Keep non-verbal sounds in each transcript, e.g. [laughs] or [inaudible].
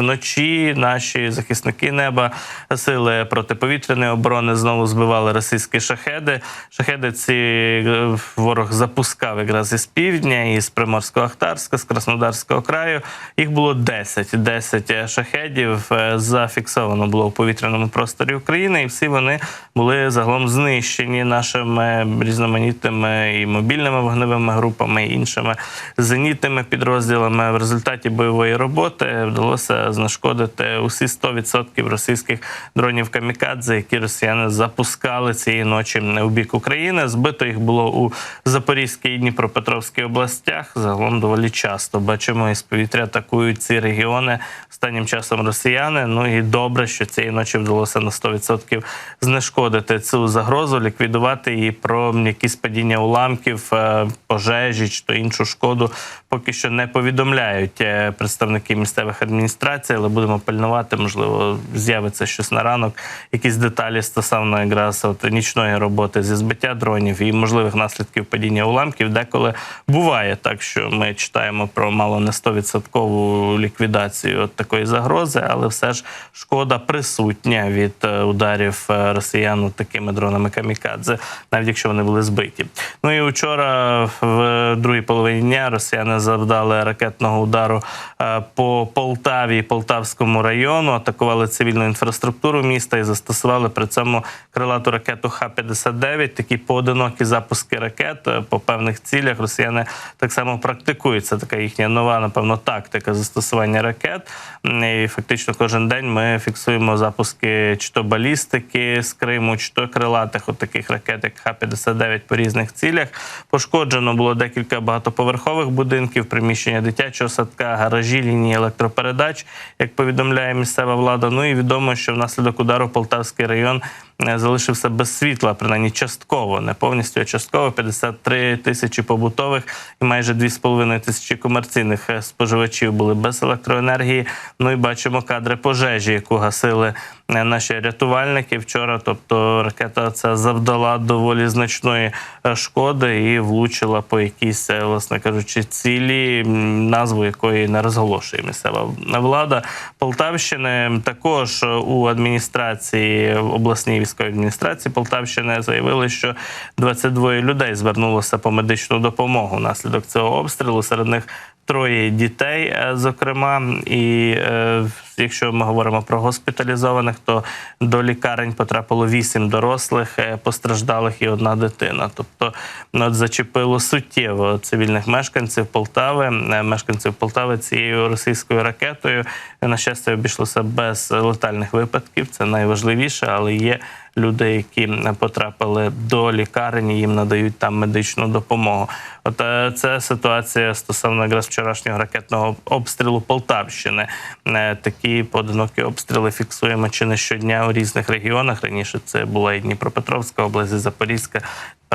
вночі наші захисники неба, сили протиповітряної оборони знову збивали російські шахеди. Шахеди ці е, ворог запускав якраз із півдня, із Приморського Ахтарська, з Краснодарського краю. Їх було 10. 10 шахедів е, зафіксовано було у повітряному просторі України, і всі вони були загалом знищені нашими різноманітними і мобільними вогневими групами, і іншими зенітними підрозділами. В результаті бойової роботи вдалося знешкодити усі 100% російських дронів камікадзе, які росіяни запускали цієї ночі у бік України. Збито їх було у Запорізькій і Дніпропетровській областях. Загалом доволі часто бачимо із повітря атакують ці регіони останнім часом росіяни. Ну і добре, що цієї ночі вдалося на 100% знешкодити цю загрозу, ліквідувати її про якісь падіння уламків, е, пожежі чи то іншу шкоду. Поки що не повідомляють е, представники місцевих адміністрацій, але будемо пильнувати. Можливо, з'явиться щось на ранок, якісь деталі стосовно якраз от нічної роботи зі збиття дронів і можливих наслідків падіння уламків. Деколи буває так, що ми читаємо про мало не 100% ліквідацію от такої загрози, але все ж шкода присутня від е, ударів е, росіян такими дронами камікадзе, навіть якщо вони були збиті. Ну і вчора, в другій половині дня, росіяни завдали ракетного удару е, по Полтаві Полтавському району, атакували цивільну інфраструктуру міста і застосували при цьому крилату ракету Х-59. Такі поодинокі запуски ракет е, по певних цілях росіяни так само практикують. Це така їхня нова, напевно, тактика застосування ракет. І фактично кожен день ми фіксуємо запуски чи то балістики з Криму, чи то крилатих от таких ракет, як Х-59 по різних цілях. Пошкоджено було декілька багатоповерхових будинків, приміщення дитячого садка, гаражі, лінії електропередач, як повідомляє місцева влада. Ну і відомо, що внаслідок удару Полтавський район е, залишився без світла, принаймні частково, не повністю, а частково 53 тисячі побутових і майже 2,5 тисячі комерційних е, споживачів були без електроенергії. Ну і бачимо кадри пожежі, яку гасили наші рятувальники вчора. Тобто ракета ця завдала доволі значної е, шкоди і влучила по якійсь, е, власне кажучи, цілі, назву якої не розголошує місцева влада Полтавщини. Також е, у адміністрації обласній військовій адміністрації Полтавщини заявили, що 22 людей звернулося по медичну допомогу внаслідок цього обстрілу. Серед них троє дітей, е, зокрема, і е, якщо ми говоримо про госпіталізованих, то до лікарень потрапило вісім дорослих е, постраждалих і одна дитина. Тобто ну, от зачепило суттєво цивільних мешканців Полтави, е, мешканців Полтави цією російською ракетою. На щастя, обійшлося без летальних випадків. Це найважливіше, але є люди, які потрапили до лікарень, їм надають там медичну допомогу. От е, це ситуація стосовно якраз вчорашнього ракетного обстрілу Полтавщини. Е, Такі поодинокі обстріли фіксуємо чи не щодня у різних регіонах. Раніше це була і Дніпропетровська область, і Запорізька.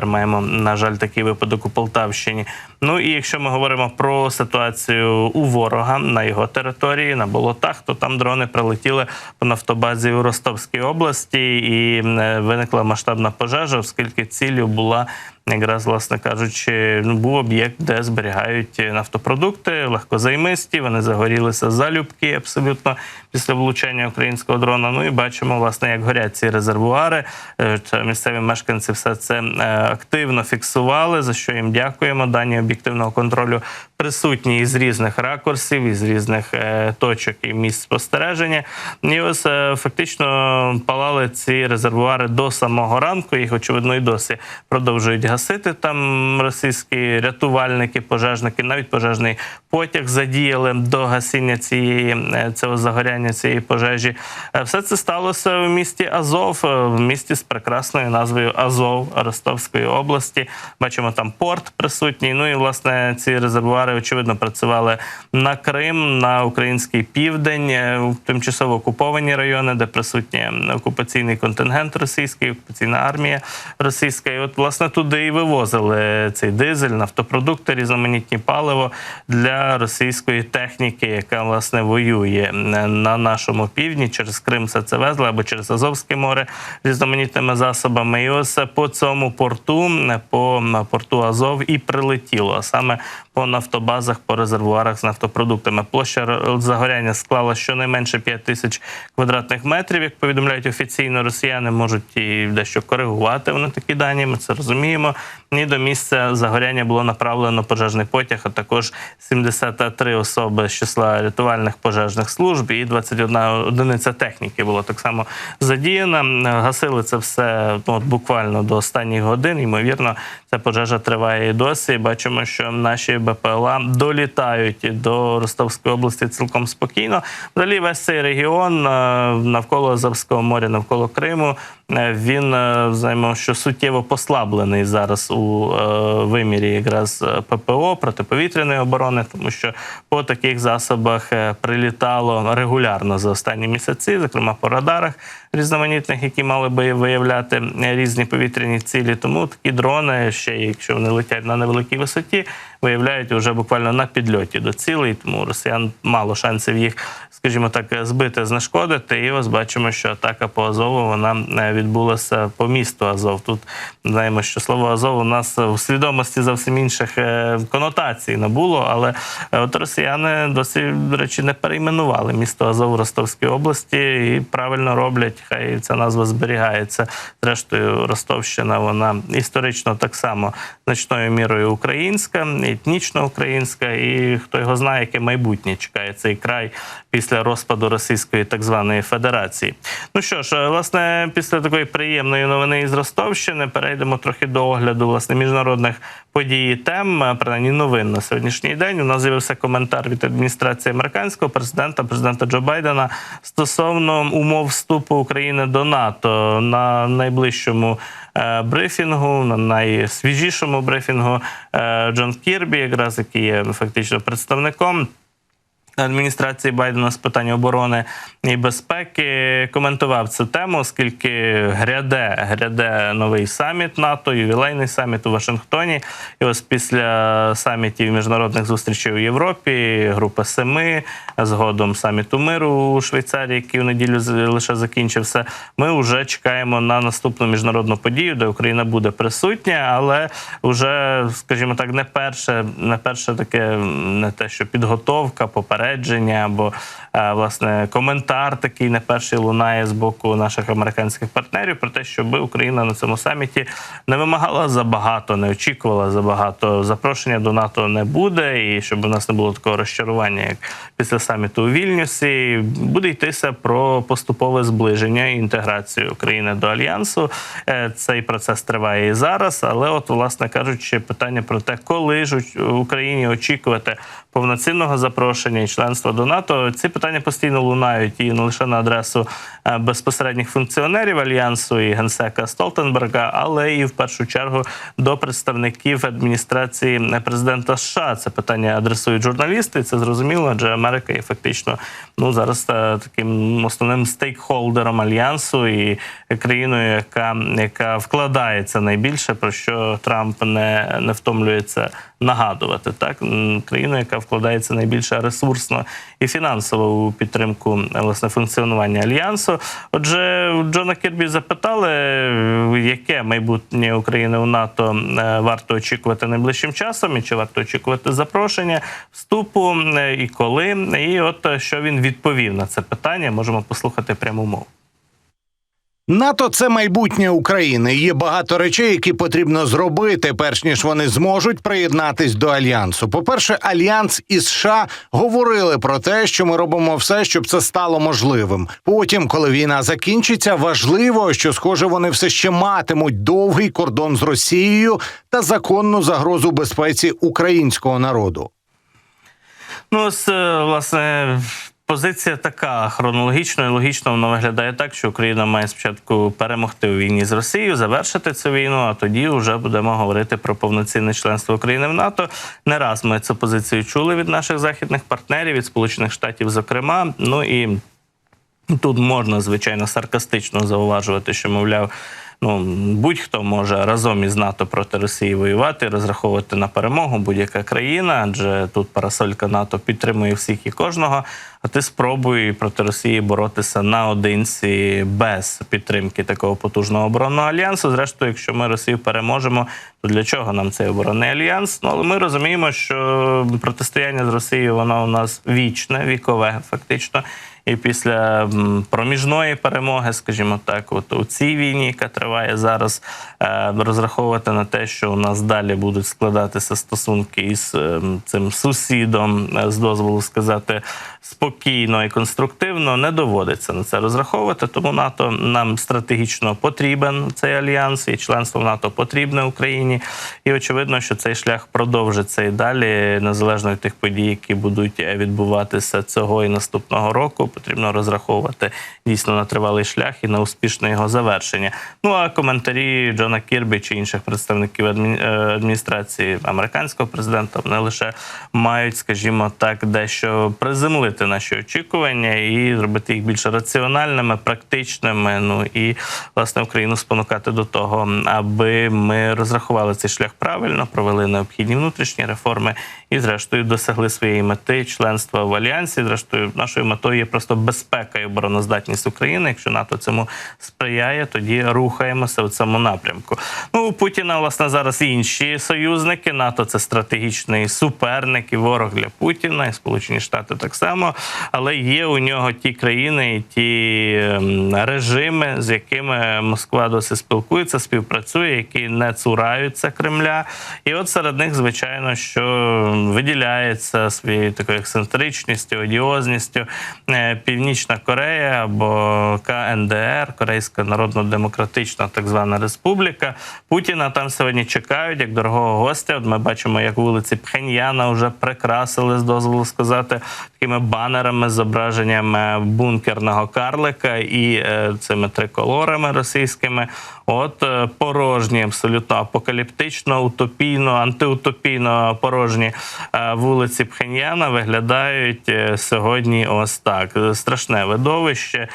Маємо, на жаль, такий випадок у Полтавщині. Ну і якщо ми говоримо про ситуацію у ворога на його території, на болотах, то там дрони прилетіли по нафтобазі у Ростовській області, і е, виникла масштабна пожежа, оскільки ціллю була якраз, власне кажучи, ну, був об'єкт, де зберігають нафтопродукти, легкозаймисті. Вони загорілися залюбки абсолютно після влучання українського дрона. Ну і бачимо, власне, як горять ці резервуари. Е, це Місцеві мешканці все це е, активно фіксували, за що їм дякуємо. Дані об'єктивного контролю присутні із різних ракурсів, із різних е, точок і місць спостереження. І ось е, фактично палали ці резервуари до самого ранку. Їх очевидно і досі продовжують гасити там російські рятувальники, пожежники, навіть пожежний потяг задіяли до гасіння цієї е, цього загоряння цієї пожежі. Все це сталося в місті Азов, в місті з прекрасною назвою Азов Ростовської області. Бачимо там порт присутній. Ну і власне ці резервуари очевидно працювали на Крим, на український південь, е, в тимчасово окуповані райони, де присутній окупаційний контингент російський, окупаційна армія російська. І от власне туди і вивозили цей дизель, нафтопродукти, різноманітні паливо для російської техніки, яка власне воює на нашому півдні. Через Крим все це везли або через Азовське море різноманітними засобами. І ось по цьому порту, по порту Азов, і прилетіло а саме по нафто. Нафтобазах по резервуарах з нафтопродуктами. Площа загоряння склала щонайменше 5 тисяч квадратних метрів. Як повідомляють офіційно, росіяни можуть і дещо коригувати вони такі дані. Ми це розуміємо. І до місця загоряння було направлено пожежний потяг, а також 73 особи з числа рятувальних пожежних служб і 21 одиниця техніки було так само задіяна. Гасили це все ну, от буквально до останніх годин. Ймовірно, ця пожежа триває і досі. Бачимо, що наші БПЛА долітають до Ростовської області цілком спокійно. Взагалі, весь цей регіон е, навколо Азовського моря, навколо Криму. е, Він е, знаємо, що суттєво послаблений зараз у вимірі якраз ППО протиповітряної оборони, тому що по таких засобах прилітало регулярно за останні місяці, зокрема по радарах різноманітних, які мали би виявляти різні повітряні цілі. Тому такі дрони, ще якщо вони летять на невеликій висоті, виявляють вже буквально на підльоті до цілей. Тому росіян мало шансів їх, скажімо так, збити, знешкодити. І ось бачимо, що атака по Азову вона е, відбулася по місту Азов. Тут знаємо, що слово Азов у нас у свідомості зовсім інших е, конотацій набуло, але е, от росіяни досі, до речі, не перейменували місто Азов у Ростовській області і правильно роблять. Хай ця назва зберігається. Зрештою, Ростовщина вона історично так само само значною мірою українська, етнічно українська, і хто його знає, яке майбутнє чекає цей край після розпаду Російської так званої Федерації. Ну що ж, власне, після такої приємної новини із Ростовщини перейдемо трохи до огляду власне міжнародних подій і тем, принаймні новин на сьогоднішній день. У нас з'явився коментар від адміністрації американського президента, президента Джо Байдена стосовно умов вступу України до НАТО на найближчому е, брифінгу, на найсвіжішому брифінгу е, Джон Кірбі, якраз який є фактично представником. Адміністрації Байдена з питань оборони і безпеки коментував цю тему, оскільки гряде гряде новий саміт НАТО, ювілейний саміт у Вашингтоні. І ось після самітів міжнародних зустрічей у Європі, групи семи, згодом саміту миру у Швейцарії, який в неділю лише закінчився. Ми вже чекаємо на наступну міжнародну подію, де Україна буде присутня, але вже, скажімо так, не перше, не перше таке не те, що підготовка, попередження або е, власне коментар такий не перший лунає з боку наших американських партнерів про те, щоб Україна на цьому саміті не вимагала забагато, не очікувала забагато. Запрошення до НАТО не буде, і щоб у нас не було такого розчарування, як після саміту у Вільнюсі. Буде йтися про поступове зближення і інтеграцію України до альянсу. Е, Цей процес триває і зараз. Але, от, власне кажучи, питання про те, коли ж Україні очікувати повноцінного запрошення і членства до НАТО, ці питання постійно лунають і не лише на адресу е, безпосередніх функціонерів альянсу і генсека Столтенберга, але і в першу чергу до представників адміністрації президента США. Це питання адресують журналісти. Це зрозуміло, адже Америка є фактично ну зараз е, таким основним стейкхолдером альянсу і країною, яка, яка вкладається найбільше, про що Трамп не, не втомлюється нагадувати. Так М, країну, яка вкладається найбільше ресурсно і фінансово у підтримку е, власне функціонування альянсу. Отже, Джона Кірбі запитали, яке майбутнє України у НАТО е, варто очікувати найближчим часом, і чи варто очікувати запрошення вступу, е, і коли. І от що він відповів на це питання, можемо послухати пряму мову. НАТО це майбутнє України. Є багато речей, які потрібно зробити, перш ніж вони зможуть приєднатись до альянсу. По-перше, альянс і США говорили про те, що ми робимо все, щоб це стало можливим. Потім, коли війна закінчиться, важливо, що схоже, вони все ще матимуть довгий кордон з Росією та законну загрозу безпеці українського народу. Ну, е, власне, позиція така хронологічно і логічно вона виглядає так, що Україна має спочатку перемогти у війні з Росією, завершити цю війну, а тоді вже будемо говорити про повноцінне членство України в НАТО. Не раз ми цю позицію чули від наших західних партнерів, від Сполучених Штатів, зокрема. Ну і Тут можна, звичайно, саркастично зауважувати, що, мовляв, ну будь-хто може разом із НАТО проти Росії воювати, розраховувати на перемогу будь-яка країна, адже тут парасолька НАТО підтримує всіх і кожного. А ти спробуй проти Росії боротися наодинці без підтримки такого потужного оборонного альянсу. Зрештою, якщо ми Росію переможемо, то для чого нам цей оборонний альянс? Ну але ми розуміємо, що протистояння з Росією воно у нас вічне, вікове, фактично. І після проміжної перемоги, скажімо так, от у цій війні, яка триває зараз, е, розраховувати на те, що у нас далі будуть складатися стосунки із е, цим сусідом, е, з дозволу сказати, спокійно і конструктивно, не доводиться на це розраховувати. Тому НАТО нам стратегічно потрібен цей альянс, і членство в НАТО потрібне Україні. І очевидно, що цей шлях продовжиться і далі, незалежно від тих подій, які будуть відбуватися цього і наступного року. Потрібно розраховувати дійсно на тривалий шлях і на успішне його завершення. Ну а коментарі Джона Кірбі чи інших представників е, адміністрації американського президента вони лише мають, скажімо так, дещо приземлити наші очікування і зробити їх більш раціональними, практичними. Ну і власне Україну спонукати до того, аби ми розрахували цей шлях правильно, провели необхідні внутрішні реформи і, зрештою, досягли своєї мети членства в альянсі. Зрештою, нашою метою є просто безпека і обороноздатність України. Якщо НАТО цьому сприяє, тоді рухаємося в цьому напрямку. Ну у Путіна власне зараз інші союзники. НАТО це стратегічний суперник і ворог для Путіна, і Сполучені Штати так само. Але є у нього ті країни і ті ем, режими, з якими Москва досі спілкується, співпрацює, які не цураються Кремля. І от серед них, звичайно, що виділяється своєю такою ексцентричністю, одіозністю е, Північна Корея або КНДР, Корейська Народно-Демократична так звана Республіка. Путіна там сьогодні чекають як дорогого гостя. От ми бачимо, як вулиці Пхеньяна вже прикрасили з дозволу сказати такими банерами зображеннями е, бункерного карлика і е, цими триколорами російськими. От е, порожні, абсолютно апокаліптично, утопійно, антиутопійно порожні вулиці Пхеньяна виглядають сьогодні ось так. Страшне видовище.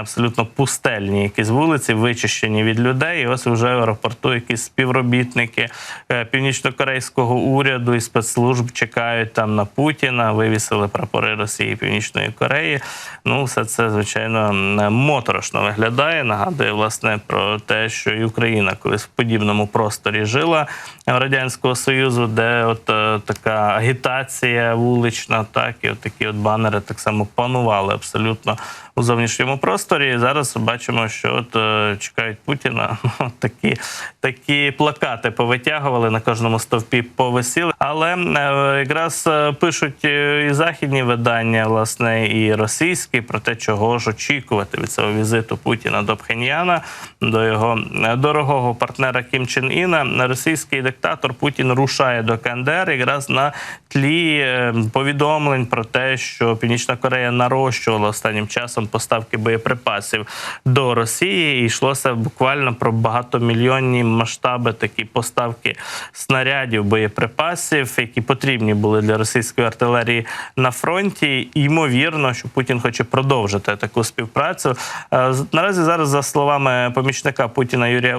Абсолютно пустельні якісь вулиці, вичищені від людей. І ось вже в аеропорту якісь співробітники е, північно-корейського уряду і спецслужб чекають там на Путіна, вивісили прапори Росії і Північної Кореї. Ну, все це звичайно моторошно виглядає. Нагадує власне про те, що і Україна колись в подібному просторі жила радянського союзу, де от е, така агітація вулична, так і от такі от банери так само панували абсолютно у зовнішньому просторі. Зараз бачимо, що от е, чекають Путіна. [laughs] Ну, такі, такі плакати повитягували на кожному стовпі повисіли. Але е, якраз е, пишуть і західні видання, власне, і російські про те, чого ж очікувати від цього візиту Путіна до Пхеньяна, до його дорогого партнера Кім Чен Іна. Російський диктатор Путін рушає до КНДР якраз на тлі повідомлень про те, що Північна Корея нарощувала останнім часом поставки боєприпасів до Росії, і йшлося буквально про багатомільйонні масштаби такі поставки снарядів, боєприпасів, які потрібні були для російської артилерії на фронті. Ймовірно, що Путін хоче продовжити таку співпрацю. Е, Наразі зараз, за словами помічника Путіна Юрія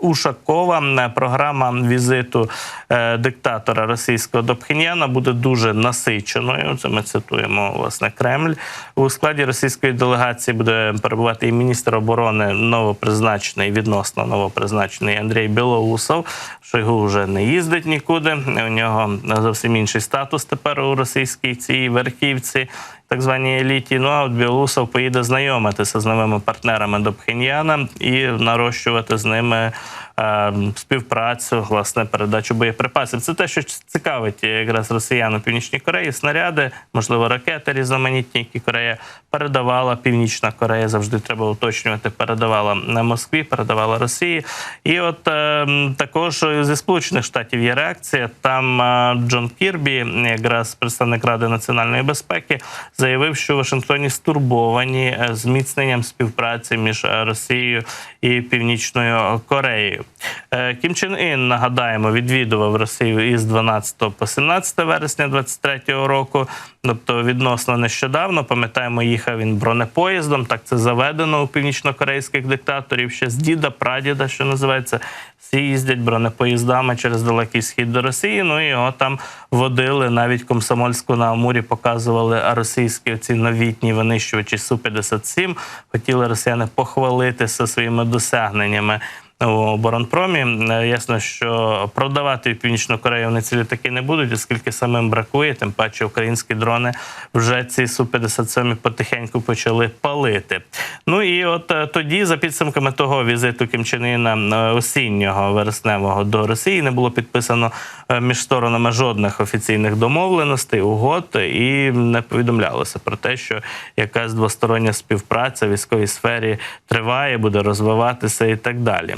Ушакова, е, програма візиту е, диктатора російського до Пхеньяна буде дуже насиченою. Це ми цитуємо власне Кремль. У складі російської делегації буде перебувати і міністр оборони новопризначений, відносно новопризначений Андрій Білоусов. Шойгу вже не їздить нікуди. У нього зовсім інший статус тепер у російській цій верхівці. Так званій еліті. Ну а от Білоусов поїде знайомитися з новими партнерами до Пхеньяна і нарощувати з ними співпрацю, власне, передачу боєприпасів. Це те, що цікавить якраз росіян у Північній Кореї. Снаряди, можливо, ракети різноманітні, які Корея передавала. Північна Корея завжди треба уточнювати. Передавала на Москві, передавала Росії. І от е, також зі Сполучених Штатів є реакція. Там е, Джон Кірбі, якраз представник Ради національної безпеки, заявив, що в Вашингтоні стурбовані е, зміцненням співпраці між Росією і Північною Кореєю. Е, Кім Чен Ін, нагадаємо, відвідував Росію із 12 по 17 вересня 23 року. Тобто відносно нещодавно, пам'ятаємо, їхав він бронепоїздом. Так це заведено у північнокорейських диктаторів ще з діда, прадіда, що називається. Всі їздять бронепоїздами через далекий схід до Росії. Ну і його там водили. Навіть комсомольську на Амурі показували російські ці новітні винищувачі су 57 Хотіли росіяни похвалитися своїми досягненнями у оборонпромі. Е, Ясно, що продавати в Північну Корею вони ці літаки не будуть, оскільки самим бракує. Тим паче українські дрони вже ці су 57 потихеньку почали палити. Ну і от е, тоді, за підсумками того візиту Кім Чен Іна, е, осіннього вересневого до Росії, не було підписано між сторонами жодних офіційних домовленостей, угод, і не повідомлялося про те, що якась двостороння співпраця в військовій сфері триває, буде розвиватися і так далі.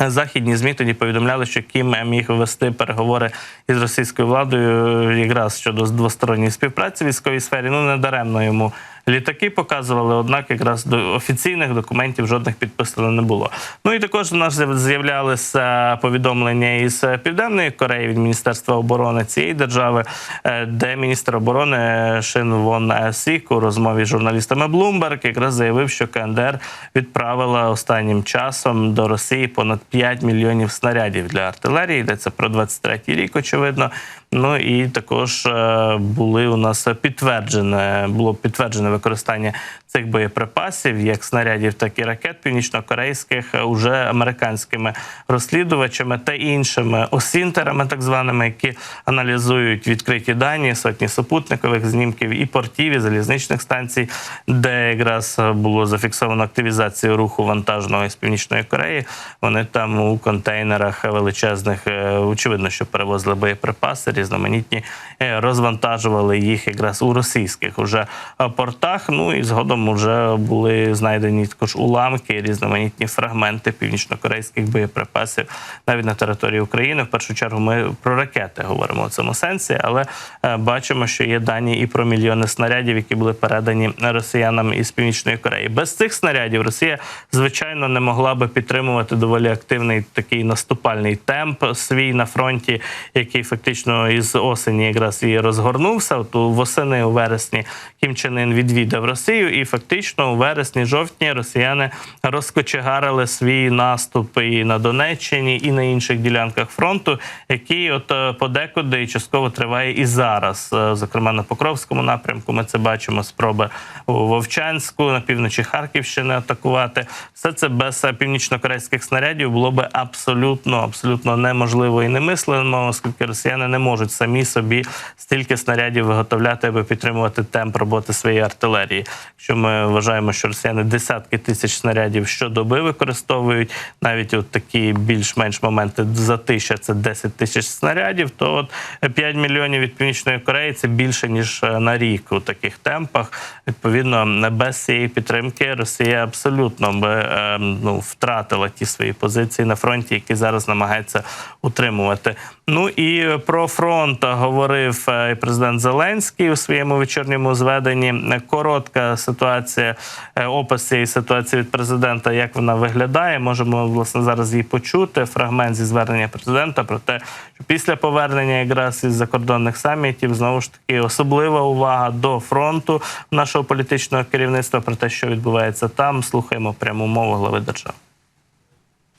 Західні змі тоді повідомляли, що Кім міг вести переговори із російською владою якраз щодо двосторонньої співпраці в військовій сфері. Ну не даремно йому літаки показували, однак якраз до офіційних документів жодних підписано не було. Ну і також у нас з'являлися повідомлення із Південної Кореї від Міністерства оборони цієї держави, е, де міністр оборони Шин Вон Сік у розмові з журналістами Bloomberg якраз заявив, що КНДР відправила останнім часом до Росії понад 5 мільйонів снарядів для артилерії. Йдеться про 23-й рік, очевидно. Ну і також е, були у нас підтверджене, було підтверджене використання цих боєприпасів, як снарядів, так і ракет північнокорейських, е, уже американськими розслідувачами та іншими осінтерами, так званими, які аналізують відкриті дані, сотні супутникових знімків і портів, і залізничних станцій, де якраз було зафіксовано активізацію руху вантажного із північної Кореї. Вони там у контейнерах величезних, е, очевидно, що перевозили боєприпаси, різноманітні, е, розвантажували їх якраз у російських уже е, портах. Ну і згодом вже були знайдені також уламки, різноманітні фрагменти північнокорейських боєприпасів навіть на території України. В першу чергу ми про ракети говоримо в цьому сенсі, але е, бачимо, що є дані і про мільйони снарядів, які були передані росіянам із північної Кореї. Без цих снарядів Росія звичайно не могла би підтримувати доволі активний такий наступальний темп свій на фронті, який фактично із осені якраз і розгорнувся. У восени у вересні Кім Чен Ін відвідав Росію, і фактично у вересні-жовтні росіяни розкочегарили свій наступ і на Донеччині, і на інших ділянках фронту, який от е, подекуди і частково триває і зараз. Е, Зокрема, на Покровському напрямку ми це бачимо. Спроби у Вовчанську на півночі Харківщини атакувати. Все це без е, північно-корейських снарядів було би абсолютно, абсолютно неможливо і немислимо, оскільки росіяни не можуть самі собі стільки снарядів виготовляти, аби підтримувати темп роботи своєї артилерії. Якщо ми вважаємо, що росіяни десятки тисяч снарядів щодоби використовують, навіть от такі більш-менш моменти за тисяча це 10 тисяч снарядів, то от 5 мільйонів від північної Кореї це більше ніж е, на рік у таких темпах. Відповідно, без цієї підтримки Росія абсолютно би е, ну, втратила ті свої позиції на фронті, які зараз намагається утримувати. Ну і про фронт говорив е, і президент Зеленський у своєму вечірньому зведенні. Коротка ситуація, е, опис цієї ситуації від президента, як вона виглядає. Можемо власне зараз її почути. Фрагмент зі звернення президента про те, що після повернення якраз із закордонних самітів знову ж таки особлива увага до фронту нашого політичного керівництва про те, що відбувається там. Слухаємо пряму мову глави держави.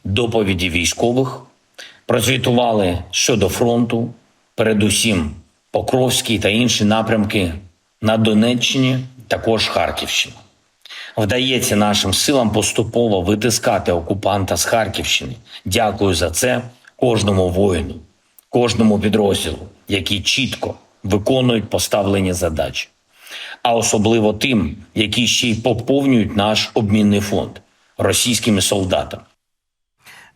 доповіді військових, прозвітували щодо фронту, передусім Покровський та інші напрямки на Донеччині, також Харківщина. Вдається нашим силам поступово витискати окупанта з Харківщини. Дякую за це кожному воїну, кожному підрозділу, які чітко виконують поставлені задачі, а особливо тим, які ще й поповнюють наш обмінний фонд російськими солдатами.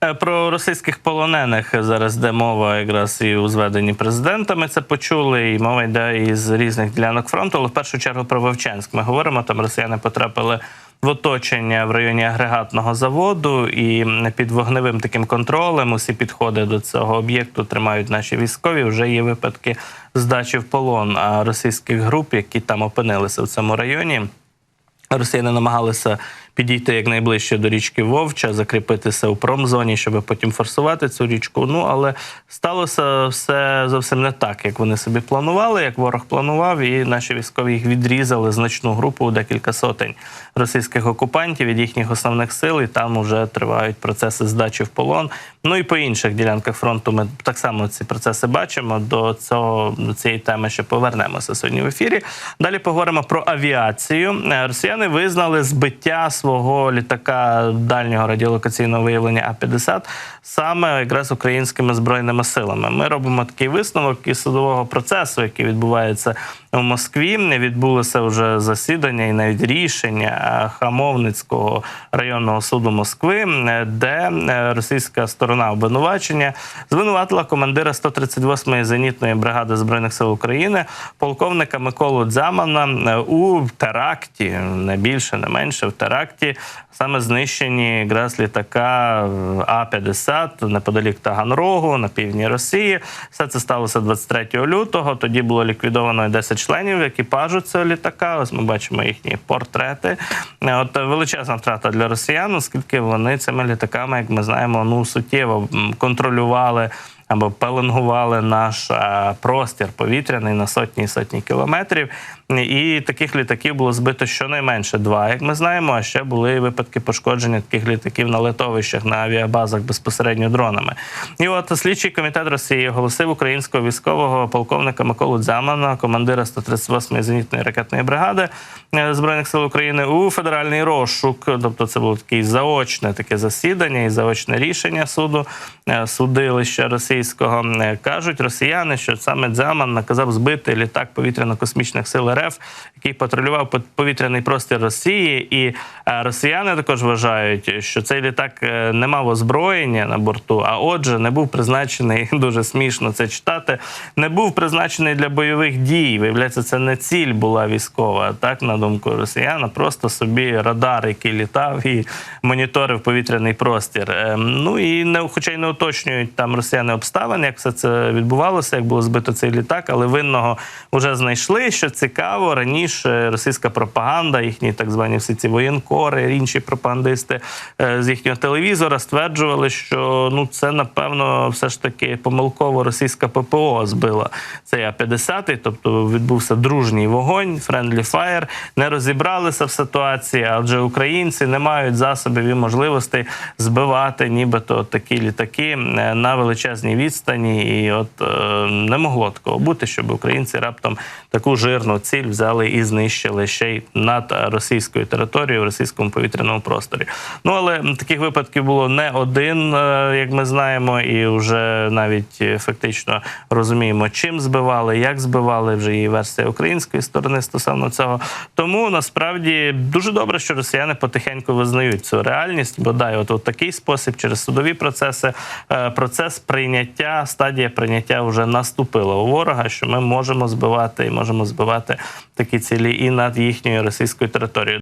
Е, Про російських полонених зараз йде мова якраз і у зведенні президента. Ми це почули, і мова йде із різних ділянок фронту. Але в першу чергу про Вовчанськ ми говоримо. Там росіяни потрапили в оточення в районі агрегатного заводу, і під вогневим таким контролем усі підходи до цього об'єкту тримають наші військові. Вже є випадки здачі в полон російських груп, які там опинилися в цьому районі. Росіяни намагалися підійти якнайближче до річки Вовча, закріпитися у промзоні, щоб потім форсувати цю річку. Ну але сталося все зовсім не так, як вони собі планували, як ворог планував, і наші військові їх відрізали значну групу у декілька сотень російських окупантів від їхніх основних сил, і там вже тривають процеси здачі в полон. Ну і по інших ділянках фронту ми так само ці процеси бачимо. До цього до цієї теми ще повернемося сьогодні в ефірі. Далі поговоримо про авіацію. Е, Росіяни визнали збиття свого літака дальнього радіолокаційного виявлення А-50 саме якраз українськими збройними силами. Ми робимо такий висновок із судового процесу, який відбувається в Москві. Відбулося вже засідання і навіть рішення Хамовницького районного суду Москви, е, де е, російська сторона обвинувачення звинуватила командира 138-ї зенітної бригади збройних сил України, полковника Миколу Дзямана е, у теракті, не більше, не менше в теракті, саме знищенні якраз літака А-50 неподалік Таганрогу на півдні Росії. Все це сталося 23 лютого. Тоді було ліквідовано 10 членів екіпажу цього літака. Ось ми бачимо їхні портрети. Е, От величезна втрата для росіян, оскільки вони цими літаками, як ми знаємо, ну суттєво контролювали. Або пеленгували наш е, простір повітряний на сотні і сотні кілометрів. І таких літаків було збито щонайменше два, як ми знаємо. А ще були випадки пошкодження таких літаків на летовищах на авіабазах безпосередньо дронами. І от слідчий комітет Росії оголосив українського військового полковника Миколу Дзямана, командира 138-ї зенітної ракетної бригади е, збройних сил України у федеральний розшук. Тобто, це було таке заочне таке засідання і заочне рішення суду е, судилища російського. Е, Кажуть росіяни, що саме Дзяман наказав збити літак повітряно-космічних сил РФ, який патрулював по- повітряний простір Росії. І е, росіяни також вважають, що цей літак е, не мав озброєння на борту, а отже, не був призначений [laughs] дуже смішно це читати. Не був призначений для бойових дій. Виявляється, це не ціль була військова, так на думку росіян, просто собі радар, який літав і моніторив повітряний простір. Ем, Ну і не хоча й не уточнюють там росіяни обставин, як все це відбувалося, як було збито цей літак, але винного вже знайшли. Що цікаво, раніше російська пропаганда, їхні так звані всі ці воєнкори, інші пропагандисти е, з їхнього телевізора стверджували, що ну це напевно все ж таки помилково російська ППО збила. Цей А-50, тобто відбувся дружній вогонь, friendly fire, не розібралися в ситуації, адже українці не мають засобів і можливостей збивати нібито такі літаки е, на величезній відстані. І от е, не могло такого бути, щоб українці раптом таку жирну ціль взяли і знищили ще й над російською територією в російському повітряному просторі. Ну але таких випадків було не один, е, як ми знаємо, і вже навіть е, фактично розуміємо, чим збивали, як збивали. Вже є версія української сторони стосовно цього. Тому насправді дуже добре, що росіяни потихеньку визнають цю реальність. Бодай, от, от такий спосіб через судові процеси, е, процес прийняття, стадія прийняття вже наступила у ворога, що ми можемо збивати і можемо збивати такі цілі і над їхньою російською територією.